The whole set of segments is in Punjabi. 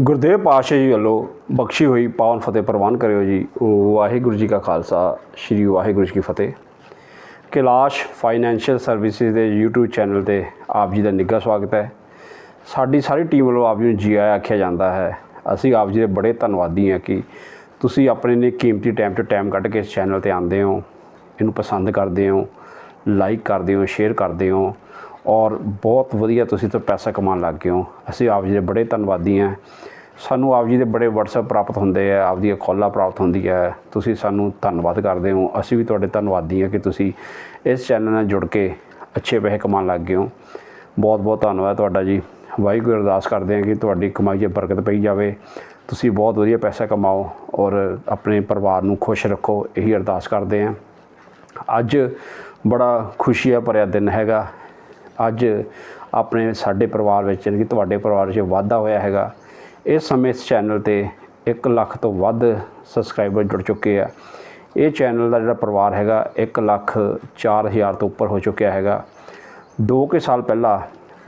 ਗੁਰਦੇਵ ਪਾਤਸ਼ਾਹ ਜੀ ਵੱਲੋਂ ਬਖਸ਼ੀ ਹੋਈ ਪਾਵਨ ਫਤਿਹ ਪ੍ਰਵਾਨ ਕਰਿਓ ਜੀ। ਵਾਹਿਗੁਰੂ ਜੀ ਕਾ ਖਾਲਸਾ, ਸ੍ਰੀ ਵਾਹਿਗੁਰੂ ਜੀ ਕੀ ਫਤਿਹ। ਕੈਲਾਸ਼ ਫਾਈਨੈਂਸ਼ੀਅਲ ਸਰਵਿਸਿਜ਼ ਦੇ YouTube ਚੈਨਲ ਤੇ ਆਪ ਜੀ ਦਾ ਨਿੱਘਾ ਸਵਾਗਤ ਹੈ। ਸਾਡੀ ਸਾਰੀ ਟੀਮ ਵੱਲੋਂ ਆਪ ਜੀ ਨੂੰ ਜੀ ਆਇਆਂ ਆਖਿਆ ਜਾਂਦਾ ਹੈ। ਅਸੀਂ ਆਪ ਜੀ ਦੇ ਬੜੇ ਧੰਨਵਾਦੀ ਹਾਂ ਕਿ ਤੁਸੀਂ ਆਪਣੇ ਨੇ ਕੀਮਤੀ ਟਾਈਮ ਤੋਂ ਟਾਈਮ ਕੱਢ ਕੇ ਇਸ ਚੈਨਲ ਤੇ ਆਉਂਦੇ ਹੋ। ਇਹਨੂੰ ਪਸੰਦ ਕਰਦੇ ਹੋ ਲਾਈਕ ਕਰਦੇ ਹੋ ਸ਼ੇਅਰ ਕਰਦੇ ਹੋ। ਔਰ ਬਹੁਤ ਵਧੀਆ ਤੁਸੀਂ ਤੋਂ ਪੈਸਾ ਕਮਾਉਣ ਲੱਗ ਗਏ ਹੋ। ਅਸੀਂ ਆਪ ਜੀ ਦੇ ਬੜੇ ਧੰਨਵਾਦੀ ਹਾਂ। ਸਾਨੂੰ ਆਪ ਜੀ ਦੇ ਬੜੇ WhatsApp ਪ੍ਰਾਪਤ ਹੁੰਦੇ ਆ, ਆਪ ਦੀਆਂ ਕਾਲਾਂ ਪ੍ਰਾਪਤ ਹੁੰਦੀ ਹੈ ਤੁਸੀਂ ਸਾਨੂੰ ਧੰਨਵਾਦ ਕਰਦੇ ਹੋ। ਅਸੀਂ ਵੀ ਤੁਹਾਡੇ ਧੰਨਵਾਦੀ ਹਾਂ ਕਿ ਤੁਸੀਂ ਇਸ ਚੈਨਲ ਨਾਲ ਜੁੜ ਕੇ ਅੱਛੇ ਪੈਸੇ ਕਮਾਉਣ ਲੱਗ ਗਏ ਹੋ। ਬਹੁਤ ਬਹੁਤ ਧੰਨਵਾਦ ਤੁਹਾਡਾ ਜੀ। ਵਾਹਿਗੁਰੂ ਅਰਦਾਸ ਕਰਦੇ ਹਾਂ ਕਿ ਤੁਹਾਡੀ ਕਮਾਈ 'ਚ ਬਰਕਤ ਪਈ ਜਾਵੇ। ਤੁਸੀਂ ਬਹੁਤ ਵਧੀਆ ਪੈਸਾ ਕਮਾਓ ਔਰ ਆਪਣੇ ਪਰਿਵਾਰ ਨੂੰ ਖੁਸ਼ ਰੱਖੋ। ਇਹੀ ਅਰਦਾਸ ਕਰਦੇ ਹਾਂ। ਅੱਜ ਬੜਾ ਖੁਸ਼ੀਆ ਭਰਿਆ ਦਿਨ ਹੈਗਾ। ਅੱਜ ਆਪਣੇ ਸਾਡੇ ਪਰਿਵਾਰ ਵਿੱਚ ਯਾਨੀ ਕਿ ਤੁਹਾਡੇ ਪਰਿਵਾਰ 'ਚ ਵਾਧਾ ਹੋਇਆ ਹੈਗਾ ਇਸ ਸਮੇਂ ਇਸ ਚੈਨਲ ਤੇ 1 ਲੱਖ ਤੋਂ ਵੱਧ ਸਬਸਕ੍ਰਾਈਬਰ ਜੁੜ ਚੁੱਕੇ ਆ। ਇਹ ਚੈਨਲ ਦਾ ਜਿਹੜਾ ਪਰਿਵਾਰ ਹੈਗਾ 1 ਲੱਖ 4000 ਤੋਂ ਉੱਪਰ ਹੋ ਚੁੱਕਿਆ ਹੈਗਾ। 2 ਕੇ ਸਾਲ ਪਹਿਲਾਂ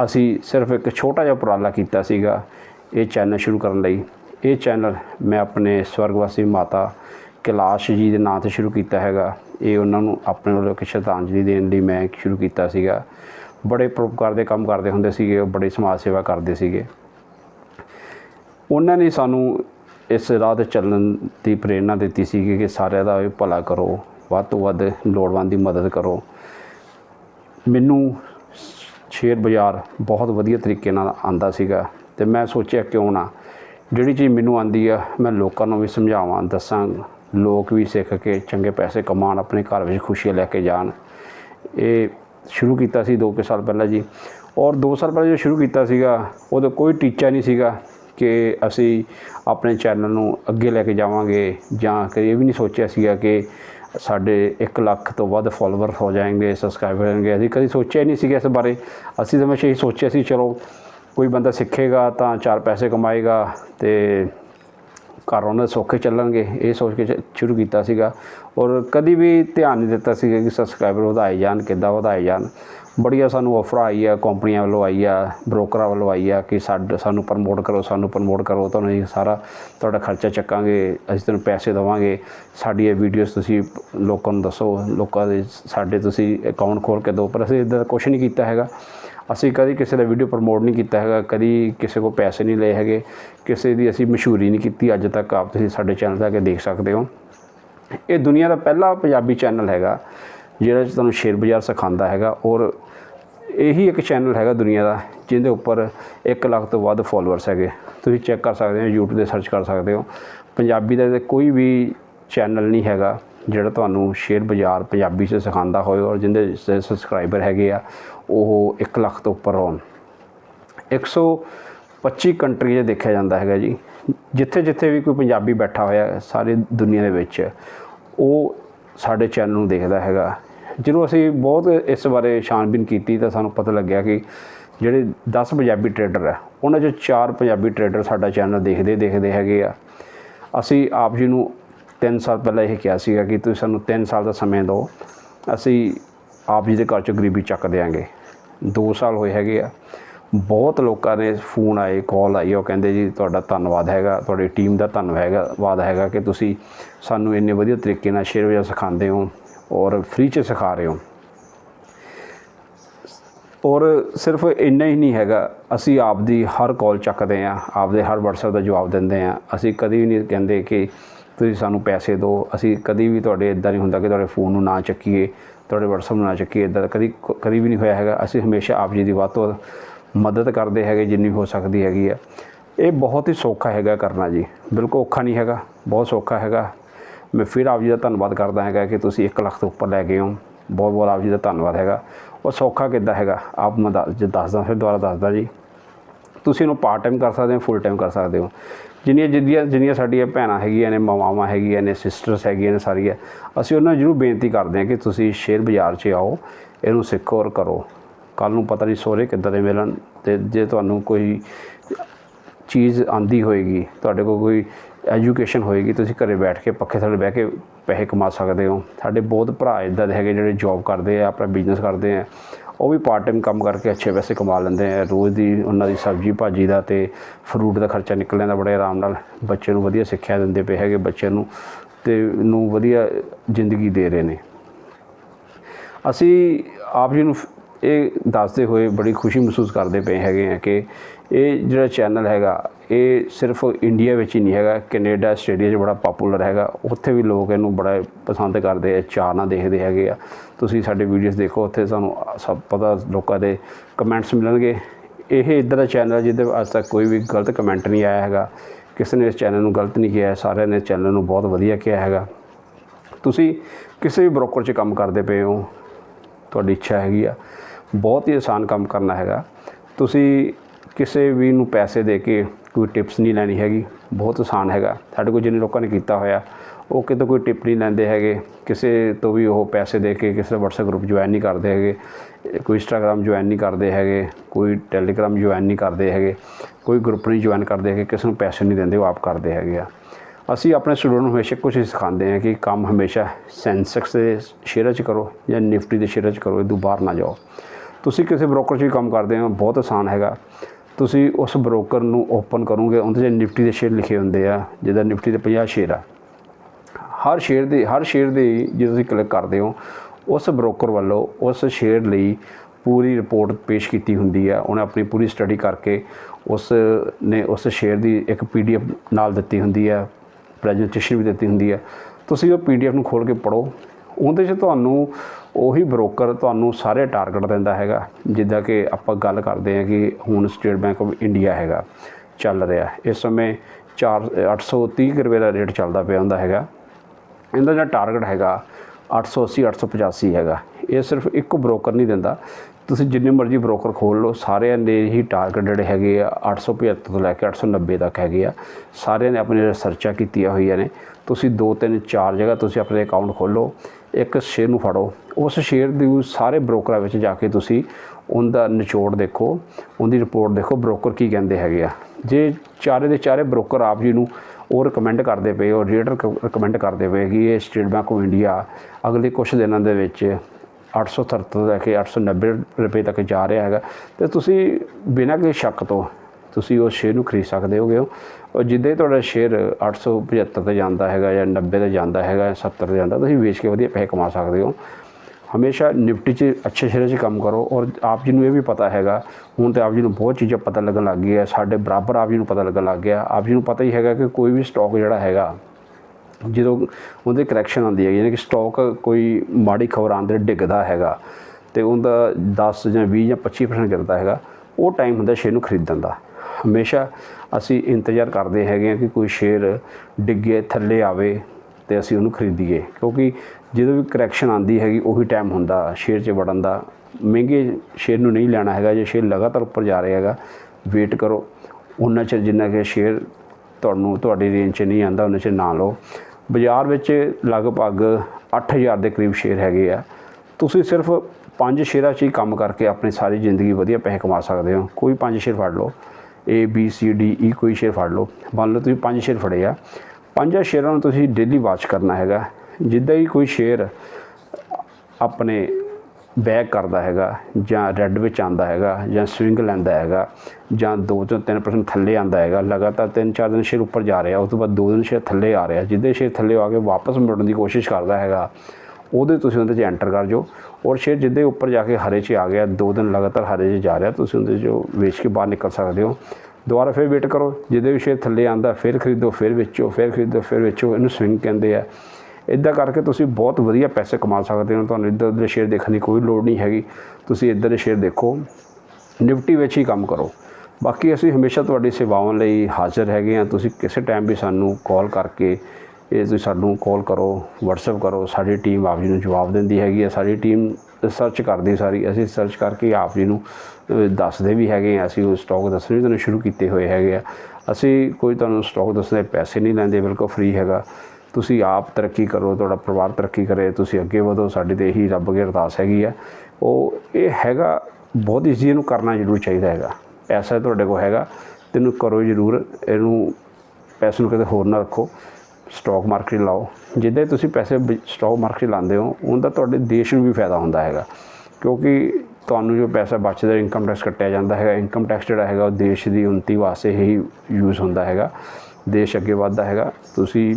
ਅਸੀਂ ਸਿਰਫ ਇੱਕ ਛੋਟਾ ਜਿਹਾ ਉਪਰਾਲਾ ਕੀਤਾ ਸੀਗਾ ਇਹ ਚੈਨਲ ਸ਼ੁਰੂ ਕਰਨ ਲਈ। ਇਹ ਚੈਨਲ ਮੈਂ ਆਪਣੇ ਸਵਰਗਵਾਸੀ ਮਾਤਾ ਕੈਲਾਸ਼ ਜੀ ਦੇ ਨਾਂ ਤੇ ਸ਼ੁਰੂ ਕੀਤਾ ਹੈਗਾ। ਇਹ ਉਹਨਾਂ ਨੂੰ ਆਪਣੇ ਵੱਲੋਂ ਇੱਕ ਸ਼ਰਧਾਂਜਲੀ ਦੇਣ ਲਈ ਮੈਂ ਸ਼ੁਰੂ ਕੀਤਾ ਸੀਗਾ। ਬੜੇ ਪਰਉਪਕਾਰ ਦੇ ਕੰਮ ਕਰਦੇ ਹੁੰਦੇ ਸੀਗੇ, ਉਹ ਬੜੀ ਸਮਾਜ ਸੇਵਾ ਕਰਦੇ ਸੀਗੇ। ਉਹਨਾਂ ਨੇ ਸਾਨੂੰ ਇਸ ਰਾਹ ਤੇ ਚੱਲਣ ਦੀ ਪ੍ਰੇਰਣਾ ਦਿੱਤੀ ਸੀ ਕਿ ਸਾਰਿਆਂ ਦਾ ਭਲਾ ਕਰੋ, ਵੱਧ ਤੋਂ ਵੱਧ ਲੋੜਵੰਦ ਦੀ ਮਦਦ ਕਰੋ। ਮੈਨੂੰ ਸ਼ੇਅਰ ਬਾਜ਼ਾਰ ਬਹੁਤ ਵਧੀਆ ਤਰੀਕੇ ਨਾਲ ਆਂਦਾ ਸੀਗਾ ਤੇ ਮੈਂ ਸੋਚਿਆ ਕਿਉਂ ਨਾ, ਜਿਹੜੀ ਚੀਜ਼ ਮੈਨੂੰ ਆਂਦੀ ਆ, ਮੈਂ ਲੋਕਾਂ ਨੂੰ ਵੀ ਸਮਝਾਵਾਂ, ਦੱਸਾਂ, ਲੋਕ ਵੀ ਸਿੱਖ ਕੇ ਚੰਗੇ ਪੈਸੇ ਕਮਾਉਣ, ਆਪਣੇ ਘਰ ਵਿੱਚ ਖੁਸ਼ੀਆਂ ਲੈ ਕੇ ਜਾਣ। ਇਹ ਸ਼ੁਰੂ ਕੀਤਾ ਸੀ 2 ਸਾਲ ਪਹਿਲਾਂ ਜੀ। ਔਰ 2 ਸਾਲ ਪਹਿਲਾਂ ਜੋ ਸ਼ੁਰੂ ਕੀਤਾ ਸੀਗਾ ਉਹਦਾ ਕੋਈ ਟੀਚਾ ਨਹੀਂ ਸੀਗਾ ਕਿ ਅਸੀਂ ਆਪਣੇ ਚੈਨਲ ਨੂੰ ਅੱਗੇ ਲੈ ਕੇ ਜਾਵਾਂਗੇ ਜਾਂ ਕਿ ਇਹ ਵੀ ਨਹੀਂ ਸੋਚਿਆ ਸੀਗਾ ਕਿ ਸਾਡੇ 1 ਲੱਖ ਤੋਂ ਵੱਧ ਫਾਲੋਅਰ ਹੋ ਜਾਣਗੇ ਸਬਸਕ੍ਰਾਈਬਰ ਹੋਣਗੇ ਅਸੀਂ ਕਦੀ ਸੋਚਿਆ ਹੀ ਨਹੀਂ ਸੀਗਾ ਇਸ ਬਾਰੇ। ਅਸੀਂ ਤਾਂ ਹਮੇਸ਼ਾ ਹੀ ਸੋਚਿਆ ਸੀ, ਚਲੋ ਕੋਈ ਬੰਦਾ ਸਿੱਖੇਗਾ ਤਾਂ ਚਾਰ ਪੈਸੇ ਕਮਾਏਗਾ ਤੇ ਘਰ ਉਹਨਾਂ ਦੇ ਸੌਖੇ ਚੱਲਣਗੇ, ਇਹ ਸੋਚ ਕੇ ਸ਼ੁਰੂ ਕੀਤਾ ਸੀਗਾ। ਔਰ ਕਦੀ ਵੀ ਧਿਆਨ ਨਹੀਂ ਦਿੱਤਾ ਸੀਗਾ ਕਿ ਸਬਸਕ੍ਰਾਈਬਰ ਵਧਾਏ ਜਾਣ, ਕਿੱਦਾਂ ਵਧਾਏ ਜਾਣ। ਬੜੀਆਂ ਸਾਨੂੰ ਆਫਰ ਆਈ ਆ ਕੰਪਨੀਆਂ ਵੱਲੋਂ ਆਈ ਆ ਬ੍ਰੋਕਰਾਂ ਵੱਲੋਂ ਆਈ ਆ ਕਿ ਸਾਡ, ਸਾਨੂੰ ਪ੍ਰਮੋਟ ਕਰੋ, ਸਾਨੂੰ ਪ੍ਰਮੋਟ ਕਰੋ ਤੁਹਾਨੂੰ ਇਹ ਸਾਰਾ ਤੁਹਾਡਾ ਖਰਚਾ ਚੱਕਾਂਗੇ, ਅਸੀਂ ਤੁਹਾਨੂੰ ਪੈਸੇ ਦੇਵਾਂਗੇ। ਸਾਡੀ ਇਹ ਵੀਡੀਓਜ਼ ਤੁਸੀਂ ਲੋਕਾਂ ਨੂੰ ਦੱਸੋ, ਲੋਕਾਂ ਦੇ, ਸਾਡੇ ਤੁਸੀਂ ਅਕਾਊਂਟ ਖੋਲ ਕੇ ਦਿਓ, ਪਰ ਅਸੀਂ ਇਦਾਂ ਕੁਝ ਨਹੀਂ ਕੀਤਾ ਹੈਗਾ। ਅਸੀਂ ਕਦੀ ਕਿਸੇ ਦਾ ਵੀਡੀਓ ਪ੍ਰਮੋਟ ਨਹੀਂ ਕੀਤਾ ਹੈਗਾ, ਕਦੀ ਕਿਸੇ ਕੋਲ ਪੈਸੇ ਨਹੀਂ ਲਏ ਹੈਗੇ, ਕਿਸੇ ਦੀ ਅਸੀਂ ਮਸ਼ਹੂਰੀ ਨਹੀਂ ਕੀਤੀ, ਅੱਜ ਤੱਕ ਆਪ ਤੁਸੀਂ ਸਾਡੇ ਚੈਨਲ ਤੇ ਆ ਕੇ ਦੇਖ ਸਕਦੇ ਹੋ। ਇਹ ਦੁਨੀਆ ਦਾ ਪਹਿਲਾ ਪੰਜਾਬੀ ਚੈਨਲ ਹੈਗਾ, ਜਿਹੜਾ ਤੁਹਾਨੂੰ ਸ਼ੇਅਰ ਬਾਜ਼ਾਰ ਸਿਖਾਉਂਦਾ ਹੈਗਾ, ਔਰ ਇਹੀ ਇੱਕ ਚੈਨਲ ਹੈਗਾ ਦੁਨੀਆ ਦਾ, ਜਿਹਦੇ ਉੱਪਰ 1 ਲੱਖ ਤੋਂ ਵੱਧ ਫਾਲੋਅਰਸ ਹੈਗੇ। ਤੁਸੀਂ ਚੈੱਕ ਕਰ ਸਕਦੇ ਹੋ, YouTube ਤੇ ਸਰਚ ਕਰ ਸਕਦੇ ਹੋ। ਪੰਜਾਬੀ ਦਾ ਕੋਈ ਵੀ ਚੈਨਲ ਨਹੀਂ ਹੈਗਾ। ਜਿਹੜਾ ਤੁਹਾਨੂੰ ਸ਼ੇਅਰ ਬਾਜ਼ਾਰ ਪੰਜਾਬੀ 'ਚ ਸਿਖਾਉਂਦਾ ਹੋਵੇ ਔਰ ਜਿਹਦੇ ਸਬਸਕ੍ਰਾਈਬਰ ਹੈਗੇ ਆ ਉਹ 1 ਲੱਖ ਤੋਂ ਉੱਪਰ ਹੋਣ। 125 ਕੰਟਰੀ 'ਚ ਦੇਖਿਆ ਜਾਂਦਾ ਹੈਗਾ ਜੀ ਜਿੱਥੇ ਜਿੱਥੇ ਵੀ ਕੋਈ ਪੰਜਾਬੀ ਬੈਠਾ ਹੋਇਆ ਹੈ, ਸਾਰੀ ਦੁਨੀਆ ਦੇ ਵਿੱਚ ਉਹ ਸਾਡੇ ਚੈਨਲ ਨੂੰ ਦੇਖਦਾ ਹੈਗਾ। ਜਦੋਂ ਅਸੀਂ ਬਹੁਤ ਇਸ ਬਾਰੇ ਛਾਨਬੀਨ ਕੀਤੀ ਤਾਂ ਸਾਨੂੰ ਪਤਾ ਲੱਗਿਆ ਕਿ ਜਿਹੜੇ 10 ਪੰਜਾਬੀ ਟਰੇਡਰ ਹੈ ਉਹਨਾਂ 'ਚੋਂ 4 ਪੰਜਾਬੀ ਟਰੇਡਰ ਸਾਡਾ ਚੈਨਲ ਦੇਖਦੇ ਦੇਖਦੇ ਹੈਗੇ ਆ। ਅਸੀਂ ਆਪ ਜੀ ਨੂੰ 3 ਸਾਲ ਪਹਿਲਾਂ ਇਹ ਕਿਹਾ ਸੀਗਾ ਕਿ ਤੁਸੀਂ ਸਾਨੂੰ 3 ਸਾਲ ਦਾ ਸਮਾਂ ਦਿਓ, ਅਸੀਂ ਆਪ ਜੀ ਦੇ ਘਰ ਚੋਂ ਗਰੀਬੀ ਚੱਕ ਦਿਆਂਗੇ। 2 ਸਾਲ ਹੋਏ ਹੈਗੇ ਆ। ਬਹੁਤ ਲੋਕਾਂ ਨੇ ਫੋਨ ਆਏ, ਕਾਲ ਆਈ, ਉਹ ਕਹਿੰਦੇ ਜੀ ਤੁਹਾਡਾ ਧੰਨਵਾਦ ਹੈਗਾ, ਤੁਹਾਡੀ ਟੀਮ ਦਾ ਧੰਨਵਾਦ ਹੈਗਾ ਵਾਦ ਹੈਗਾ ਕਿ ਤੁਸੀਂ ਸਾਨੂੰ ਇੰਨੇ ਵਧੀਆ ਤਰੀਕੇ ਨਾਲ ਸ਼ੇਅਰ ਵਜਾ ਸਿਖਾਉਂਦੇ ਹੋ ਔਰ ਫ੍ਰੀ ਚ ਸਿਖਾ ਰਹੇ ਹੋ। ਔਰ ਸਿਰਫ ਇੰਨਾ ਹੀ ਨਹੀਂ ਹੈਗਾ, ਅਸੀਂ ਆਪ ਦੀ ਹਰ ਕਾਲ ਚੱਕਦੇ ਆ ਆਪਦੇ ਹਰ WhatsApp ਦਾ ਜਵਾਬ ਦਿੰਦੇ ਆ ਅਸੀਂ ਕਦੀ ਵੀ ਨਹੀਂ ਕਹਿੰਦੇ ਕਿ ਤੁਸੀਂ ਸਾਨੂੰ ਪੈਸੇ ਦਿਓ। ਅਸੀਂ ਕਦੀ ਵੀ ਤੁਹਾਡੇ ਇਦਾਂ ਨਹੀਂ ਹੁੰਦਾ ਕਿ ਤੁਹਾਡੇ ਫੋਨ ਨੂੰ ਨਾ ਚੱਕੀਏ, ਤੁਹਾਡੇ WhatsApp ਨੂੰ ਨਾ ਚੱਕੀਏ ਇਦਾਂ ਦਾ ਕਦੀ ਕਦੀ ਵੀ ਨਹੀਂ ਹੋਇਆ ਹੈਗਾ। ਅਸੀਂ ਹਮੇਸ਼ਾ ਆਪ ਜੀ ਦੀ ਵੱਧ ਤੋਂ ਵੱਧ ਮਦਦ ਕਰਦੇ ਹੈਗੇ, ਜਿੰਨੀ ਹੋ ਸਕਦੀ ਹੈਗੀ ਆ। ਇਹ ਬਹੁਤ ਹੀ ਸੌਖਾ ਹੈਗਾ ਕਰਨਾ ਜੀ। ਬਿਲਕੁਲ ਔਖਾ ਨਹੀਂ ਹੈਗਾ, ਬਹੁਤ ਸੌਖਾ ਹੈਗਾ। ਮੈਂ ਫਿਰ ਆਪ ਜੀ ਦਾ ਧੰਨਵਾਦ ਕਰਦਾ ਹੈਗਾ ਕਿ ਤੁਸੀਂ 1 ਲੱਖ ਤੋਂ ਉੱਪਰ ਲੈ ਗਏ ਹੋ ਬਹੁਤ ਬਹੁਤ ਆਪ ਜੀ ਦਾ ਧੰਨਵਾਦ ਹੈਗਾ। ਉਹ ਸੌਖਾ ਕਿੱਦਾਂ ਹੈਗਾ? ਆਪ ਮੈਂ ਦੱਸ- ਦੱਸਦਾ ਫਿਰ ਦੁਬਾਰਾ ਦੱਸਦਾ ਜੀ। ਤੁਸੀਂ ਇਹਨੂੰ ਪਾਰਟ ਟਾਈਮ ਕਰ ਸਕਦੇ ਹੋ ਫੁੱਲ ਟਾਈਮ ਕਰ ਸਕਦੇ ਹੋ। ਜਿੰਨੀਆਂ ਜਿੰਨੀਆਂ ਜਿੰਨੀਆਂ ਸਾਡੀਆਂ ਭੈਣਾਂ ਹੈਗੀਆਂ ਨੇ ਮਾਵਾਵਾਂ ਹੈਗੀਆਂ ਨੇ ਸਿਸਟਰਸ ਹੈਗੀਆਂ ਨੇ ਸਾਰੀਆਂ, ਅਸੀਂ ਉਹਨਾਂ ਨੂੰ ਜ਼ਰੂਰ ਬੇਨਤੀ ਕਰਦੇ ਹਾਂ ਕਿ ਤੁਸੀਂ ਸ਼ੇਅਰ ਬਾਜ਼ਾਰ 'ਚ ਆਓ, ਇਹਨੂੰ ਸਿੱਖੋ ਔਰ ਕਰੋ। ਕੱਲ ਨੂੰ ਪਤਾ ਨਹੀਂ ਸੋਹਰੇ ਕਿੱਦਾਂ ਦੇ ਮਿਲਣ ਤੇ ਜੇ ਤੁਹਾਨੂੰ ਕੋਈ ਚੀਜ਼ ਆਂਦੀ ਹੋਏਗੀ, ਤੁਹਾਡੇ ਕੋਲ ਕੋਈ ਐਜੂਕੇਸ਼ਨ ਹੋਏਗੀ, ਤੁਸੀਂ ਘਰੇ ਬੈਠ ਕੇ ਪੱਖੇ ਥੱਲੇ ਬਹਿ ਕੇ ਪੈਸੇ ਕਮਾ ਸਕਦੇ ਹੋ। ਸਾਡੇ ਬਹੁਤ ਭਰਾ ਇਦਾਂ ਦੇ ਹੈਗੇ ਜਿਹੜੇ ਜੌਬ ਕਰਦੇ ਆ, ਆਪਣਾ ਬਿਜ਼ਨਸ ਕਰਦੇ ਆ। ਉਹ ਵੀ ਪਾਰਟ ਟਾਈਮ ਕੰਮ ਕਰਕੇ ਅੱਛੇ ਪੈਸੇ ਕਮਾ ਲੈਂਦੇ ਆ। ਰੋਜ਼ ਦੀ ਉਹਨਾਂ ਦੀ ਸਬਜ਼ੀ ਭਾਜੀ ਦਾ ਤੇ ਫਰੂਟ ਦਾ ਖਰਚਾ ਨਿਕਲ ਜਾਂਦਾ ਬੜੇ ਆਰਾਮ ਨਾਲ। ਬੱਚੇ ਨੂੰ ਵਧੀਆ ਸਿੱਖਿਆ ਦਿੰਦੇ ਪਏ ਹੈਗੇ ਬੱਚੇ ਨੂੰ ਤੇ ਨੂੰ ਵਧੀਆ ਜ਼ਿੰਦਗੀ ਦੇ ਰਹੇ ਨੇ। ਅਸੀਂ ਆਪ ਜੀ ਨੂੰ ਇਹ ਦੱਸਦੇ ਹੋਏ ਬੜੀ ਖੁਸ਼ੀ ਮਹਿਸੂਸ ਕਰਦੇ ਪਏ ਹੈਗੇ ਆ ਕਿ ਇਹ ਜਿਹੜਾ ਚੈਨਲ ਹੈਗਾ ਇਹ ਸਿਰਫ ਇੰਡੀਆ ਵਿੱਚ ਹੀ ਨਹੀਂ ਹੈਗਾ, ਕੈਨੇਡਾ, ਆਸਟ੍ਰੇਲੀਆ 'ਚ ਬੜਾ ਪਪੂਲਰ ਹੈਗਾ। ਉੱਥੇ ਵੀ ਲੋਕ ਇਹਨੂੰ ਬੜਾ ਪਸੰਦ ਕਰਦੇ ਆ, ਚਾਅ ਨਾਲ ਦੇਖਦੇ ਹੈਗੇ ਆ। ਤੁਸੀਂ ਸਾਡੇ ਵੀਡੀਓਜ਼ ਦੇਖੋ, ਉੱਥੇ ਸਾਨੂੰ ਸਭ ਪਤਾ ਲੋਕਾਂ ਦੇ ਕਮੈਂਟਸ ਮਿਲਣਗੇ। ਇਹ ਇੱਦਾਂ ਦਾ ਚੈਨਲ ਜਿਹਦੇ ਅੱਜ ਤੱਕ ਕੋਈ ਵੀ ਗਲਤ ਕਮੈਂਟ ਨਹੀਂ ਆਇਆ ਹੈਗਾ। ਕਿਸੇ ਨੇ ਇਸ ਚੈਨਲ ਨੂੰ ਗਲਤ ਨਹੀਂ ਕਿਹਾ, ਸਾਰਿਆਂ ਨੇ ਚੈਨਲ ਨੂੰ ਬਹੁਤ ਵਧੀਆ ਕਿਹਾ ਹੈਗਾ। ਤੁਸੀਂ ਕਿਸੇ ਵੀ ਬ੍ਰੋਕਰ 'ਚ ਕੰਮ ਕਰਦੇ ਪਏ ਹੋ, ਤੁਹਾਡੀ ਇੱਛਾ ਹੈਗੀ ਆ, ਬਹੁਤ ਹੀ ਆਸਾਨ ਕੰਮ ਕਰਨਾ ਹੈਗਾ। ਤੁਸੀਂ ਕਿਸੇ ਵੀ ਨੂੰ ਪੈਸੇ ਦੇ ਕੇ ਕੋਈ ਟਿਪਸ ਨਹੀਂ ਲੈਣੀ ਹੈਗੀ। ਬਹੁਤ ਆਸਾਨ ਹੈਗਾ। ਸਾਡੇ ਕੋਲ ਜਿਹਨੇ ਲੋਕਾਂ ਨੇ ਕੀਤਾ ਹੋਇਆ, ਉਹ ਕਿਤੇ ਕੋਈ ਟਿਪ ਨਹੀਂ ਲੈਂਦੇ ਹੈਗੇ। ਕਿਸੇ ਤੋਂ ਵੀ ਉਹ ਪੈਸੇ ਦੇ ਕੇ ਕਿਸੇ ਦਾ WhatsApp ਗਰੁੱਪ ਜੁਆਇਨ ਨਹੀਂ ਕਰਦੇ ਹੈਗੇ। ਕੋਈ Instagram ਜੁਆਇਨ ਨਹੀਂ ਕਰਦੇ ਹੈਗੇ। ਕੋਈ Telegram ਜੁਆਇਨ ਨਹੀਂ ਕਰਦੇ ਹੈਗੇ। ਕੋਈ ਗਰੁੱਪ ਨਹੀਂ ਜੁਆਇਨ ਕਰਦੇ ਹੈਗੇ। ਕਿਸੇ ਨੂੰ ਪੈਸੇ ਨਹੀਂ ਦਿੰਦੇ, ਉਹ ਆਪ ਕਰਦੇ ਹੈਗੇ ਆ। ਅਸੀਂ ਆਪਣੇ ਸਟੂਡੈਂਟ ਨੂੰ ਹਮੇਸ਼ਾ ਕੁਝ ਸਿਖਾਉਂਦੇ ਹਾਂ ਕਿ ਕੰਮ ਹਮੇਸ਼ਾ ਸੈਂਸੈਕਸ ਦੇ ਸ਼ੇਅਰਾਂ 'ਚ ਕਰੋ ਜਾਂ ਨਿਫਟੀ ਦੇ ਸ਼ੇਅਰਾਂ 'ਚ ਕਰੋ। ਇਹ ਤੋਂ ਬਾਹਰ ਨਾ ਜਾਓ। ਤੁਸੀਂ ਕਿਸੇ ਬ੍ਰੋਕਰ 'ਚ ਵੀ ਕੰਮ ਕਰਦੇ ਹੋ, ਬਹੁਤ ਆਸਾਨ ਹੈਗਾ। ਤੁਸੀਂ ਉਸ ਬ੍ਰੋਕਰ ਨੂੰ ਓਪਨ ਕਰੋਗੇ, ਉਹਦੇ 'ਚ ਨਿਫਟੀ ਦੇ ਸ਼ੇਅਰ ਲਿਖੇ ਹੁੰਦੇ ਆ, ਜਿਹਦਾ ਨਿਫਟੀ ਦੇ 50 ਸ਼ੇਅਰ ਆ। ਹਰ ਸ਼ੇਅਰ ਦੇ, ਹਰ ਸ਼ੇਅਰ ਦੇ ਜੇ ਤੁਸੀਂ ਕਲਿੱਕ ਕਰਦੇ ਹੋ, ਉਸ ਬ੍ਰੋਕਰ ਵੱਲੋਂ ਉਸ ਸ਼ੇਅਰ ਲਈ ਪੂਰੀ ਰਿਪੋਰਟ ਪੇਸ਼ ਕੀਤੀ ਹੁੰਦੀ ਹੈ ਉਹਨੇ ਆਪਣੀ ਪੂਰੀ ਸਟੱਡੀ ਕਰਕੇ ਉਸ ਨੇ ਉਸ ਸ਼ੇਅਰ ਦੀ ਇੱਕ ਪੀਡੀਐਫ ਨਾਲ ਦਿੱਤੀ ਹੁੰਦੀ ਹੈ ਪ੍ਰੈਜੈਂਟੇਸ਼ਨ ਵੀ ਦਿੱਤੀ ਹੁੰਦੀ ਹੈ ਤੁਸੀਂ ਉਹ ਪੀਡੀਐਫ ਨੂੰ ਖੋਲ ਕੇ ਪੜੋ ਉਹਦੇ 'ਚ ਤੁਹਾਨੂੰ ਉਹੀ ਬ੍ਰੋਕਰ ਤੁਹਾਨੂੰ ਸਾਰੇ ਟਾਰਗੇਟ ਦਿੰਦਾ ਹੈਗਾ। ਜਿੱਦਾਂ ਕਿ ਆਪਾਂ ਗੱਲ ਕਰਦੇ ਹਾਂ ਕਿ ਹੁਣ ਸਟੇਟ ਬੈਂਕ ਆਫ ਇੰਡੀਆ ਹੈਗਾ, ਚੱਲ ਰਿਹਾ। ਇਸ ਸਮੇਂ 4 830 ਕੁ ਰੁਪਏ ਦਾ ਰੇਟ ਚੱਲਦਾ ਪਿਆ ਹੁੰਦਾ ਹੈਗਾ। ਇਹਦਾ ਜਿਹੜਾ ਟਾਰਗੇਟ ਹੈਗਾ 880 885 ਹੈਗਾ। ਇਹ ਸਿਰਫ ਇੱਕ ਬ੍ਰੋਕਰ ਨਹੀਂ ਦਿੰਦਾ। ਤੁਸੀਂ ਜਿੰਨੇ ਮਰਜ਼ੀ ਬ੍ਰੋਕਰ ਖੋਲ ਲਓ, ਸਾਰਿਆਂ ਦੇ ਹੀ ਟਾਰਗੇਟ ਜਿਹੜੇ ਹੈਗੇ ਆ 875 ਤੋਂ ਲੈ ਕੇ 890 ਤੱਕ ਹੈਗੇ ਆ। ਸਾਰਿਆਂ ਨੇ ਆਪਣੀ ਰਿਸਰਚਾਂ ਕੀਤੀਆਂ ਹੋਈਆਂ ਨੇ। ਤੁਸੀਂ ਦੋ, ਤਿੰਨ, ਚਾਰ ਜਗ੍ਹਾ ਤੁਸੀਂ ਆਪਣੇ ਅਕਾਊਂਟ ਖੋਲੋ ਇੱਕ ਸ਼ੇਅਰ ਨੂੰ ਫੜੋ। ਉਸ ਸ਼ੇਅਰ ਦੀ ਸਾਰੇ ਬ੍ਰੋਕਰਾਂ ਵਿੱਚ ਜਾ ਕੇ ਤੁਸੀਂ ਉਹਦਾ ਨਿਚੋੜ ਦੇਖੋ, ਉਹਦੀ ਰਿਪੋਰਟ ਦੇਖੋ, ਬ੍ਰੋਕਰ ਕੀ ਕਹਿੰਦੇ ਹੈਗੇ ਆ। ਜੇ ਚਾਰੇ ਦੇ ਚਾਰੇ ਬ੍ਰੋਕਰ ਆਪ ਜੀ ਨੂੰ ਉਹ ਰਿਕਮੈਂਡ ਕਰਦੇ ਪਏ ਔਰ ਰੀਡਰ ਰਿਕਮੈਂਡ ਕਰਦੇ ਪਏ ਕਿ ਇਹ ਸਟੇਟ ਬੈਂਕ ਆਫ ਇੰਡੀਆ ਅਗਲੇ ਕੁਝ ਦਿਨਾਂ ਦੇ ਵਿੱਚ 870 ਤੋਂ ਲੈ ਕੇ 890 ਰੁਪਏ ਤੱਕ ਜਾ ਰਿਹਾ ਹੈਗਾ, ਤੇ ਤੁਸੀਂ ਬਿਨਾਂ ਕਿਸੇ ਸ਼ੱਕ ਤੋਂ ਤੁਸੀਂ ਉਸ ਸ਼ੇਅਰ ਨੂੰ ਖਰੀਦ ਸਕਦੇ ਹੋਗੇ ਹੋ ਔਰ ਜਿੱਦਾਂ ਹੀ ਤੁਹਾਡਾ ਸ਼ੇਅਰ 875 ਤੇ ਜਾਂਦਾ ਹੈਗਾ ਜਾਂ 90 ਤੇ ਜਾਂਦਾ ਹੈਗਾ ਜਾਂ 70 ਤੇ ਜਾਂਦਾ, ਤੁਸੀਂ ਵੇਚ ਕੇ ਵਧੀਆ ਪੈਸੇ ਕਮਾ ਸਕਦੇ ਹੋ। ਹਮੇਸ਼ਾ ਨਿਫਟੀ 'ਚ ਅੱਛੇ ਸ਼ੇਅਰਾਂ 'ਚ ਕੰਮ ਕਰੋ ਔਰ ਆਪ ਜੀ ਨੂੰ ਇਹ ਵੀ ਪਤਾ ਹੈਗਾ, ਹੁਣ ਤੇ ਆਪ ਜੀ ਨੂੰ ਬਹੁਤ ਚੀਜ਼ਾਂ ਪਤਾ ਲੱਗਣ ਲੱਗ ਗਈ ਹੈ ਸਾਡੇ ਬਰਾਬਰ ਆਪ ਜੀ ਨੂੰ ਪਤਾ ਲੱਗਣ ਲੱਗ ਗਿਆ। ਆਪ ਜੀ ਨੂੰ ਪਤਾ ਹੀ ਹੈਗਾ ਕਿ ਕੋਈ ਵੀ ਸਟਾਕ ਜਿਹੜਾ ਹੈਗਾ, ਜਦੋਂ ਉਹਦੇ ਕਰੈਕਸ਼ਨ ਆਉਂਦੀ ਹੈ ਯਾਨੀ ਕਿ ਸਟਾਕ ਕੋਈ ਮਾੜੀ ਖਬਰ ਆਉਂਦੇ ਡਿੱਗਦਾ ਹੈਗਾ ਤੇ ਉਹਦਾ 10 ਜਾਂ 20 ਜਾਂ 25% ਗਿਰਦਾ ਹੈਗਾ, ਉਹ ਟਾਈਮ ਹੁੰਦਾ ਸ਼ੇਅਰ ਨੂੰ ਖਰੀਦਣ ਦਾ। ਹਮੇਸ਼ਾ ਅਸੀਂ ਇੰਤਜ਼ਾਰ ਕਰਦੇ ਹੈਗੇ ਆ ਕਿ ਕੋਈ ਸ਼ੇਅਰ ਡਿੱਗੇ, ਥੱਲੇ ਆਵੇ ਤੇ ਅਸੀਂ ਉਹਨੂੰ ਖਰੀਦੀਏ। ਕਿਉਂਕਿ ਜਦੋਂ ਵੀ ਕਰੈਕਸ਼ਨ ਆਉਂਦੀ ਹੈਗੀ, ਉਹੀ ਟਾਈਮ ਹੁੰਦਾ ਸ਼ੇਅਰ 'ਚ ਵੜਨ ਦਾ। ਮਹਿੰਗੇ ਸ਼ੇਅਰ ਨੂੰ ਨਹੀਂ ਲੈਣਾ ਹੈਗਾ, ਜੇ ਸ਼ੇਅਰ ਲਗਾਤਾਰ ਉੱਪਰ ਜਾ ਰਿਹਾ ਹੈਗਾ ਵੇਟ ਕਰੋ। ਉਹਨਾਂ ਚਿਰ ਜਿੰਨਾ ਕਿ ਸ਼ੇਅਰ ਤੁਹਾਨੂੰ, ਤੁਹਾਡੀ ਰੇਂਜ 'ਚ ਨਹੀਂ ਆਂਦਾ ਉਹਨਾਂ 'ਚ ਨਾ ਲਓ। ਬਾਜ਼ਾਰ ਵਿੱਚ ਲਗਭਗ 8000 ਦੇ ਕਰੀਬ ਸ਼ੇਅਰ ਹੈਗੇ ਆ। ਤੁਸੀਂ ਸਿਰਫ ਪੰਜ ਸ਼ੇਅਰਾਂ 'ਚ ਹੀ ਕੰਮ ਕਰਕੇ ਆਪਣੀ ਸਾਰੀ ਜ਼ਿੰਦਗੀ ਵਧੀਆ ਪੈਸੇ ਕਮਾ ਸਕਦੇ ਹੋ। ਕੋਈ ਪੰਜ ਸ਼ੇਅਰ ਫੜ ਲਓ। A B C D E ਕੋਈ ਸ਼ੇਅਰ ਫੜ ਲਓ। ਮੰਨ ਲਓ ਤੁਸੀਂ ਪੰਜ ਸ਼ੇਅਰ ਫੜੇ ਆ। ਪੰਜਾਂ ਸ਼ੇਅਰਾਂ ਨੂੰ ਤੁਸੀਂ ਡੇਲੀ ਵਾਚ ਕਰਨਾ ਹੈਗਾ। ਜਿੱਦਾਂ ਹੀ ਕੋਈ ਸ਼ੇਅਰ ਆਪਣੇ ਬੈਕ ਕਰਦਾ ਹੈਗਾ ਜਾਂ ਰੈੱਡ ਵਿੱਚ ਆਂਦਾ ਹੈਗਾ ਜਾਂ ਸਵਿੰਗ ਲੈਂਦਾ ਹੈਗਾ ਜਾਂ 2 ਤੋਂ 3% ਥੱਲੇ ਆਂਦਾ ਹੈਗਾ, ਲਗਾਤਾਰ 3-4 ਦਿਨ ਸ਼ੇਅਰ ਉੱਪਰ ਜਾ ਰਿਹਾ, ਉਸ ਤੋਂ ਬਾਅਦ 2 ਦਿਨ ਸ਼ੇਅਰ ਥੱਲੇ ਆ ਰਿਹਾ। ਜਿੱਦੇ ਸ਼ੇਅਰ ਥੱਲੇ ਆ ਕੇ ਵਾਪਸ ਮੁੜਨ ਦੀ ਕੋਸ਼ਿਸ਼ ਕਰਦਾ ਹੈਗਾ ਉਹਦੇ ਤੁਸੀਂ ਉਹਦੇ 'ਚ ਐਂਟਰ ਕਰ ਜਾਓ। ਔਰ ਸ਼ੇਅਰ ਜਿੱਦੇ ਉੱਪਰ ਜਾ ਕੇ ਹਰੇ 'ਚ ਆ ਗਿਆ, ਦੋ ਦਿਨ ਲਗਾਤਾਰ ਹਰੇ 'ਚ ਜਾ ਰਿਹਾ, ਤੁਸੀਂ ਉਹਦੇ 'ਚੋਂ ਵੇਚ ਕੇ ਬਾਹਰ ਨਿਕਲ ਸਕਦੇ ਹੋ। ਦੁਬਾਰਾ ਫਿਰ ਵੇਟ ਕਰੋ, ਜਿੱਦੇ ਵੀ ਸ਼ੇਅਰ ਥੱਲੇ ਆਂਦਾ, ਫਿਰ ਖਰੀਦੋ, ਫਿਰ ਵੇਚੋ, ਫਿਰ ਖਰੀਦੋ, ਫਿਰ ਵੇਚੋ, ਇਹਨੂੰ ਸਵਿੰਗ ਕਹਿੰਦੇ ਆ। ਇਦਾਂ ਕਰਕੇ ਤੁਸੀਂ ਬਹੁਤ ਵਧੀਆ ਪੈਸੇ ਕਮਾ ਸਕਦੇ ਹੋ। ਤੁਹਾਨੂੰ ਇੱਧਰ ਉੱਧਰ ਸ਼ੇਅਰ ਦੇਖਣ ਦੀ ਕੋਈ ਲੋੜ ਨਹੀਂ ਹੈਗੀ। ਤੁਸੀਂ ਇੱਧਰ ਦੇ ਸ਼ੇਅਰ ਦੇਖੋ, ਨਿਫਟੀ ਵਿੱਚ ਹੀ ਕੰਮ ਕਰੋ। ਬਾਕੀ ਅਸੀਂ ਹਮੇਸ਼ਾ ਤੁਹਾਡੀ ਸੇਵਾਵਾਂ ਲਈ ਹਾਜ਼ਰ ਹੈਗੇ ਹਾਂ। ਤੁਸੀਂ ਕਿਸੇ ਟਾਈਮ ਵੀ ਸਾਨੂੰ ਕਾਲ ਕਰਕੇ ਇਹ ਤੁਸੀਂ ਸਾਨੂੰ ਕਾਲ ਕਰੋ, WhatsApp ਕਰੋ, ਸਾਡੀ ਟੀਮ ਆਪ ਜੀ ਨੂੰ ਜਵਾਬ ਦਿੰਦੀ ਹੈਗੀ ਹੈ, ਸਾਡੀ ਟੀਮ ਸਰਚ ਕਰਦੀ ਸਾਰੀ, ਅਸੀਂ ਸਰਚ ਕਰਕੇ ਆਪ ਜੀ ਨੂੰ ਦੱਸਦੇ ਵੀ ਹੈਗੇ ਹਾਂ, ਅਸੀਂ ਉਹ ਸਟਾਕ ਦੱਸਣੇ ਵੀ ਤੁਹਾਨੂੰ ਸ਼ੁਰੂ ਕੀਤੇ ਹੋਏ ਹੈਗੇ ਆ। ਅਸੀਂ ਕੋਈ ਤੁਹਾਨੂੰ ਸਟਾਕ ਦੱਸਣ ਪੈਸੇ ਨਹੀਂ ਲੈਂਦੇ, ਬਿਲਕੁਲ ਫ੍ਰੀ ਹੈਗਾ। ਤੁਸੀਂ ਆਪ ਤਰੱਕੀ ਕਰੋ, ਤੁਹਾਡਾ ਪਰਿਵਾਰ ਤਰੱਕੀ ਕਰੇ, ਤੁਸੀਂ ਅੱਗੇ ਵਧੋ, ਸਾਡੇ ਤੇ ਇਹੀ ਰੱਬ ਅੱਗੇ ਅਰਦਾਸ ਹੈਗੀ ਆ। ਉਹ, ਇਹ ਹੈਗਾ, ਬਹੁਤ ਈਜ਼ੀ ਇਹਨੂੰ ਕਰਨਾ ਜ਼ਰੂਰ ਚਾਹੀਦਾ ਹੈਗਾ। ਪੈਸਾ ਤੁਹਾਡੇ ਕੋਲ ਹੈਗਾ, ਤੈਨੂੰ ਕਰੋ ਜ਼ਰੂਰ, ਇਹਨੂੰ ਪੈਸੇ ਨੂੰ ਕਿਤੇ ਹੋਰ ਨਾ ਰੱਖੋ। ਸਟਾਕ ਮਾਰਕੀਟ ਲਾਓ। ਜਿੱਦਾਂ ਤੁਸੀਂ ਪੈਸੇ ਸਟਾਕ ਮਾਰਕੀਟ ਲਾਉਂਦੇ ਹੋ, ਉਹਦਾ ਤੁਹਾਡੇ ਦੇਸ਼ ਨੂੰ ਵੀ ਫਾਇਦਾ ਹੁੰਦਾ ਹੈਗਾ। ਕਿਉਂਕਿ ਤੁਹਾਨੂੰ ਜੋ ਪੈਸਾ ਬਚਦਾ ਇਨਕਮ ਟੈਕਸ ਕੱਟਿਆ ਜਾਂਦਾ ਹੈਗਾ। ਇਨਕਮ ਟੈਕਸ ਜਿਹੜਾ ਹੈਗਾ, ਉਹ ਦੇਸ਼ ਦੀ ਉન્નਤੀ ਵਾਸਤੇ ਹੀ ਯੂਜ਼ ਹੁੰਦਾ ਹੈਗਾ। ਦੇਸ਼ ਅੱਗੇ ਵੱਧਦਾ ਹੈਗਾ। ਤੁਸੀਂ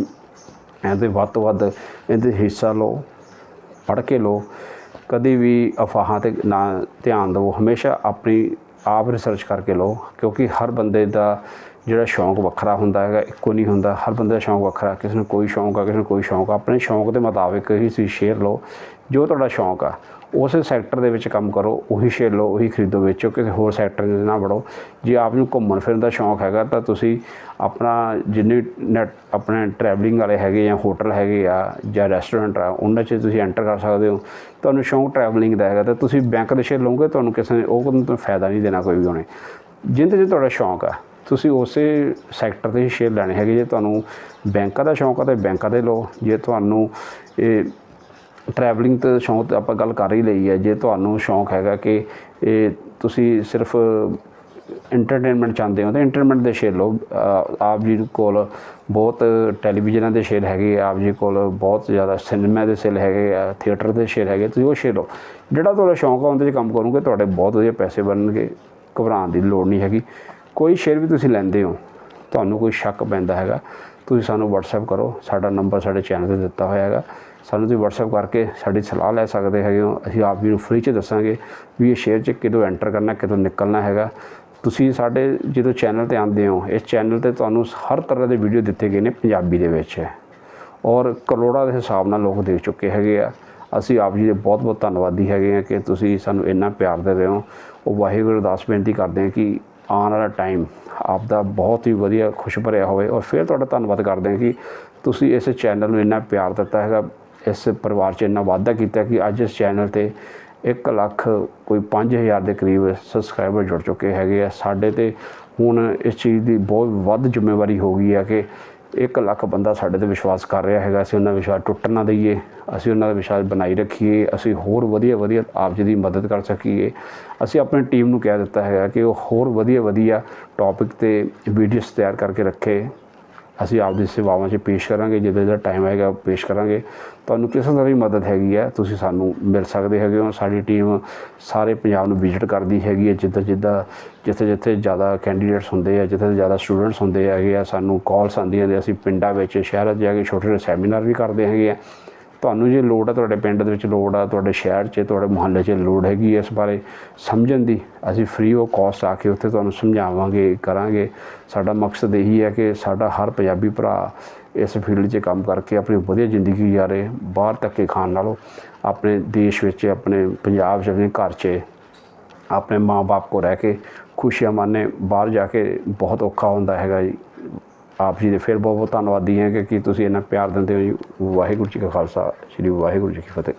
ਇਹਦੇ ਵੱਧ ਤੋਂ ਵੱਧ ਇਹਦੇ ਹਿੱਸਾ ਲਓ ਪੜ੍ਹ ਕੇ ਲਓ। ਕਦੀ ਵੀ ਅਫਵਾਹਾਂ ਤੇ ਨਾ ਧਿਆਨ ਦਿਓ। ਹਮੇਸ਼ਾ ਆਪਣੀ ਆਪ ਰਿਸਰਚ ਕਰਕੇ ਲਓ। ਕਿਉਂਕਿ ਹਰ ਬੰਦੇ ਦਾ ਜਿਹੜਾ ਸ਼ੌਂਕ ਵੱਖਰਾ ਹੁੰਦਾ ਹੈਗਾ, ਇੱਕੋ ਨਹੀਂ ਹੁੰਦਾ। ਹਰ ਬੰਦੇ ਦਾ ਸ਼ੌਂਕ ਵੱਖਰਾ, ਕਿਸੇ ਨੂੰ ਕੋਈ ਸ਼ੌਂਕ ਆ, ਕਿਸੇ ਨੂੰ ਕੋਈ ਸ਼ੌਂਕ ਆ। ਆਪਣੇ ਸ਼ੌਂਕ ਦੇ ਮੁਤਾਬਿਕ ਹੀ ਤੁਸੀਂ ਸ਼ੇਅਰ ਲਓ, ਜੋ ਤੁਹਾਡਾ ਸ਼ੌਂਕ ਆ, ਉਸੇ ਸੈਕਟਰ ਦੇ ਵਿੱਚ ਕੰਮ ਕਰੋ, ਉਹੀ ਸ਼ੇਅਰ ਲਓ, ਉਹੀ ਖਰੀਦੋ, ਵੇਚੋ, ਕਿਸੇ ਹੋਰ ਸੈਕਟਰ 'ਚ ਨਾ ਵੜੋ। ਜੇ ਆਪ ਨੂੰ ਘੁੰਮਣ ਫਿਰਨ ਦਾ ਸ਼ੌਂਕ ਹੈਗਾ, ਤਾਂ ਤੁਸੀਂ ਆਪਣਾ ਜਿੰਨੇ ਨੈਟ ਆਪਣੇ ਟਰੈਵਲਿੰਗ ਵਾਲੇ ਹੈਗੇ ਜਾਂ ਹੋਟਲ ਹੈਗੇ ਆ ਜਾਂ ਰੈਸਟੋਰੈਂਟ ਆ, ਉਹਨਾਂ 'ਚ ਤੁਸੀਂ ਐਂਟਰ ਕਰ ਸਕਦੇ ਹੋ। ਤੁਹਾਨੂੰ ਸ਼ੌਂਕ ਟਰੈਵਲਿੰਗ ਦਾ ਹੈਗਾ, ਤਾਂ ਤੁਸੀਂ ਬੈਂਕ ਦੇ ਸ਼ੇਅਰ ਲਓਗੇ, ਤੁਹਾਨੂੰ ਕਿਸੇ ਨੇ, ਉਹ ਤੁਹਾਨੂੰ ਫਾਇਦਾ ਨਹੀਂ ਦੇਣਾ ਕੋਈ ਵੀ ਉਹਨੇ। ਜਿੰਦੇ 'ਚ ਤੁਹਾਡਾ ਸ਼ੌਂਕ ਆ ਤੁਸੀਂ ਉਸੇ ਸੈਕਟਰ ਦੇ ਸ਼ੇਅਰ ਲੈਣੇ ਹੈਗੇ ਜੇ ਤੁਹਾਨੂੰ ਬੈਂਕਾਂ ਦਾ ਸ਼ੌਂਕ ਆ ਤਾਂ ਬੈਂਕਾਂ ਦੇ ਲਓ। ਜੇ ਤੁਹਾਨੂੰ ਇਹ ਟਰੈਵਲਿੰਗ ਤੇ ਸ਼ੌਂਕ ਤੇ ਆਪਾਂ ਗੱਲ ਕਰ ਹੀ ਲਈ ਹੈ। ਜੇ ਤੁਹਾਨੂੰ ਸ਼ੌਂਕ ਹੈਗਾ ਕਿ ਇਹ ਤੁਸੀਂ ਸਿਰਫ ਐਂਟਰਟੇਨਮੈਂਟ ਚਾਹੁੰਦੇ ਹੋ ਤਾਂ ਐਂਟਰਟੇਨਮੈਂਟ ਦੇ ਸ਼ੇਅਰ ਲਓ। ਆਪ ਜੀ ਕੋਲ ਬਹੁਤ ਟੈਲੀਵਿਜ਼ਨਾਂ ਦੇ ਸ਼ੇਅਰ ਹੈਗੇ ਆ, ਆਪ ਜੀ ਕੋਲ ਬਹੁਤ ਜ਼ਿਆਦਾ ਸਿਨੇਮਾ ਦੇ ਸ਼ੇਅਰ ਹੈਗੇ ਆ ਥੀਏਟਰ ਦੇ ਸ਼ੇਅਰ ਹੈਗੇ ਤੁਸੀਂ ਉਹ ਸ਼ੇਅਰ ਲਓ। ਜਿਹੜਾ ਤੁਹਾਡਾ ਸ਼ੌਂਕ ਆ ਉਹਦੇ 'ਚ ਕੰਮ ਕਰੋਗੇ ਤੁਹਾਡੇ ਬਹੁਤ ਵਧੀਆ ਪੈਸੇ ਬਣਨਗੇ ਘਬਰਾਉਣ ਦੀ ਲੋੜ ਨਹੀਂ ਹੈਗੀ। ਕੋਈ ਸ਼ੇਅਰ ਵੀ ਤੁਸੀਂ ਲੈਂਦੇ ਹੋ, ਤੁਹਾਨੂੰ ਕੋਈ ਸ਼ੱਕ ਪੈਂਦਾ ਹੈਗਾ, ਤੁਸੀਂ ਸਾਨੂੰ WhatsApp ਕਰੋ, ਸਾਡਾ ਨੰਬਰ ਸਾਡੇ ਚੈਨਲ ਤੇ ਦਿੱਤਾ ਹੋਇਆ ਹੈਗਾ। ਸਾਨੂੰ ਤੁਸੀਂ WhatsApp ਕਰਕੇ ਸਾਡੀ ਸਲਾਹ ਲੈ ਸਕਦੇ ਹੈਗੇ ਹੋ। ਅਸੀਂ ਆਪ ਜੀ ਨੂੰ ਫ੍ਰੀ 'ਚ ਦੱਸਾਂਗੇ ਵੀ ਇਹ ਸ਼ੇਅਰ 'ਚ ਕਿਦੋਂ ਐਂਟਰ ਕਰਨਾ, ਕਿਦੋਂ ਨਿਕਲਣਾ ਹੈਗਾ। ਤੁਸੀਂ ਸਾਡੇ ਜਦੋਂ ਚੈਨਲ ਤੇ ਆਉਂਦੇ ਹੋ, ਇਸ ਚੈਨਲ ਤੇ ਤੁਹਾਨੂੰ ਹਰ ਤਰ੍ਹਾਂ ਦੇ ਵੀਡੀਓ ਦਿੱਤੇ ਗਏ ਨੇ ਪੰਜਾਬੀ ਦੇ ਵਿੱਚ। ਔਰ ਕਰੋੜਾਂ ਦੇ ਹਿਸਾਬ ਨਾਲ ਲੋਕ ਦੇਖ ਚੁੱਕੇ ਹੈਗੇ ਆ। ਅਸੀਂ ਆਪ ਜੀ ਦੇ ਬਹੁਤ ਬਹੁਤ ਧੰਨਵਾਦੀ ਹੈਗੇ ਆ ਕਿ ਤੁਸੀਂ ਸਾਨੂੰ ਇੰਨਾ ਪਿਆਰ ਦੇ ਰਹੇ ਹੋ। ਉਹ ਵਾਹਿਗੁਰੂ ਅਰਦਾਸ ਬੇਨਤੀ ਕਰਦੇ ਹਾਂ ਕਿ ਆਉਣ ਵਾਲਾ ਟਾਈਮ ਆਪ ਦਾ ਬਹੁਤ ਹੀ ਵਧੀਆ ਖੁਸ਼ ਭਰਿਆ ਹੋਵੇ ਔਰ ਫਿਰ ਤੁਹਾਡਾ ਧੰਨਵਾਦ ਕਰਦੇ ਹਾਂ ਕਿ ਤੁਸੀਂ ਇਸ ਚੈਨਲ ਨੂੰ ਇੰਨਾ ਪਿਆਰ ਦਿੱਤਾ ਹੈਗਾ, ਇਸ ਪਰਿਵਾਰ 'ਚ ਇੰਨਾ ਵਾਅਦਾ ਕੀਤਾ ਕਿ ਅੱਜ ਇਸ ਚੈਨਲ ਤੇ 1 ਲੱਖ ਕੋਈ 5000 ਦੇ ਕਰੀਬ ਸਬਸਕ੍ਰਾਈਬਰ ਜੁੜ ਚੁੱਕੇ ਹੈਗੇ ਆ। ਸਾਡੇ ਤੇ ਹੁਣ ਇਸ ਚੀਜ਼ ਦੀ ਬਹੁਤ ਵੱਧ ਜ਼ਿੰਮੇਵਾਰੀ ਹੋ ਗਈ ਹੈ ਕਿ 1 ਲੱਖ ਬੰਦਾ ਸਾਡੇ ਤੇ ਵਿਸ਼ਵਾਸ ਕਰ ਰਿਹਾ ਹੈਗਾ, ਅਸੀਂ ਉਹਨਾਂ ਦਾ ਵਿਸ਼ਵਾਸ ਟੁੱਟਣ ਨਾ ਦਈਏ, ਅਸੀਂ ਉਹਨਾਂ ਦਾ ਵਿਸ਼ਵਾਸ ਬਣਾਈ ਰੱਖੀਏ, ਅਸੀਂ ਹੋਰ ਵਧੀਆ ਵਧੀਆ ਆਪ ਜੀ ਦੀ ਮਦਦ ਕਰ ਸਕੀਏ। ਅਸੀਂ ਆਪਣੀ ਟੀਮ ਨੂੰ ਕਹਿ ਦਿੱਤਾ ਹੈਗਾ ਕਿ ਉਹ ਹੋਰ ਵਧੀਆ ਵਧੀਆ ਟੌਪਿਕ ਤੇ ਵੀਡੀਓਜ਼ ਤਿਆਰ ਕਰਕੇ ਰੱਖੇ। ਅਸੀਂ ਆਪਦੀ ਸੇਵਾਵਾਂ 'ਚ ਪੇਸ਼ ਕਰਾਂਗੇ ਜਦੋਂ ਦਾ ਟਾਈਮ ਆਏਗਾ ਪੇਸ਼ ਕਰਾਂਗੇ। ਤੁਹਾਨੂੰ ਕਿਸੇ ਤਰ੍ਹਾਂ ਵੀ ਮਦਦ ਹੈਗੀ ਹੈ ਤੁਸੀਂ ਸਾਨੂੰ ਮਿਲ ਸਕਦੇ ਹੈਗੇ ਹੋ। ਸਾਡੀ ਟੀਮ ਸਾਰੇ ਪੰਜਾਬ ਨੂੰ ਵਿਜ਼ਿਟ ਕਰਦੀ ਹੈਗੀ ਹੈ ਜਿੱਦਾਂ ਜਿੱਦਾਂ, ਜਿੱਥੇ ਜਿੱਥੇ ਜ਼ਿਆਦਾ ਕੈਂਡੀਡੇਟਸ ਹੁੰਦੇ ਆ, ਜਿੱਥੇ ਜ਼ਿਆਦਾ ਸਟੂਡੈਂਟਸ ਹੁੰਦੇ ਹੈਗੇ ਆ, ਸਾਨੂੰ ਕਾਲਸ ਆਉਂਦੀਆਂ ਨੇ। ਅਸੀਂ ਪਿੰਡਾਂ ਵਿੱਚ, ਸ਼ਹਿਰਾਂ 'ਚ ਜਾ ਕੇ ਛੋਟੇ ਛੋਟੇ ਸੈਮੀਨਾਰ ਵੀ ਕਰਦੇ ਹੈਗੇ ਆ। ਤੁਹਾਨੂੰ ਜੇ ਲੋੜ ਆ, ਤੁਹਾਡੇ ਪਿੰਡ ਦੇ ਵਿੱਚ ਲੋੜ ਆ, ਤੁਹਾਡੇ ਸ਼ਹਿਰ 'ਚ, ਤੁਹਾਡੇ ਮੁਹੱਲੇ 'ਚ ਲੋੜ ਹੈਗੀ ਇਸ ਬਾਰੇ ਸਮਝਣ ਦੀ, ਅਸੀਂ ਫ੍ਰੀ ਆਫ ਕਾਸਟ ਆ ਕੇ ਉੱਥੇ ਤੁਹਾਨੂੰ ਸਮਝਾਵਾਂਗੇ, ਕਰਾਂਗੇ। ਸਾਡਾ ਮਕਸਦ ਇਹੀ ਹੈ ਕਿ ਸਾਡਾ ਹਰ ਪੰਜਾਬੀ ਭਰਾ ਇਸ ਫੀਲਡ 'ਚ ਕੰਮ ਕਰਕੇ ਆਪਣੀ ਵਧੀਆ ਜ਼ਿੰਦਗੀ ਗੁਜ਼ਾਰੇ, ਬਾਹਰ ਧੱਕੇ ਖਾਣ ਨਾਲੋਂ ਆਪਣੇ ਦੇਸ਼ ਵਿੱਚ, ਆਪਣੇ ਪੰਜਾਬ 'ਚ, ਆਪਣੇ ਘਰ 'ਚ, ਆਪਣੇ ਮਾਂ-ਬਾਪ ਕੋ ਰਹਿ ਕੇ ਖੁਸ਼ੀਆਂ ਮਾਣੇ ਬਾਹਰ ਜਾ ਕੇ ਬਹੁਤ ਔਖਾ ਹੁੰਦਾ ਹੈਗਾ ਜੀ। ਆਪ ਜੀ ਦੇ ਫਿਰ ਬਹੁਤ ਬਹੁਤ ਧੰਨਵਾਦੀ ਹਾਂ ਕਿ ਕਿ ਤੁਸੀਂ ਇੰਨਾ ਪਿਆਰ ਦਿੰਦੇ ਹੋ ਜੀ। ਵਾਹਿਗੁਰੂ ਜੀ ਕਾ ਖਾਲਸਾ, ਸ੍ਰੀ ਵਾਹਿਗੁਰੂ ਜੀ ਕੀ ਫਤਿਹ।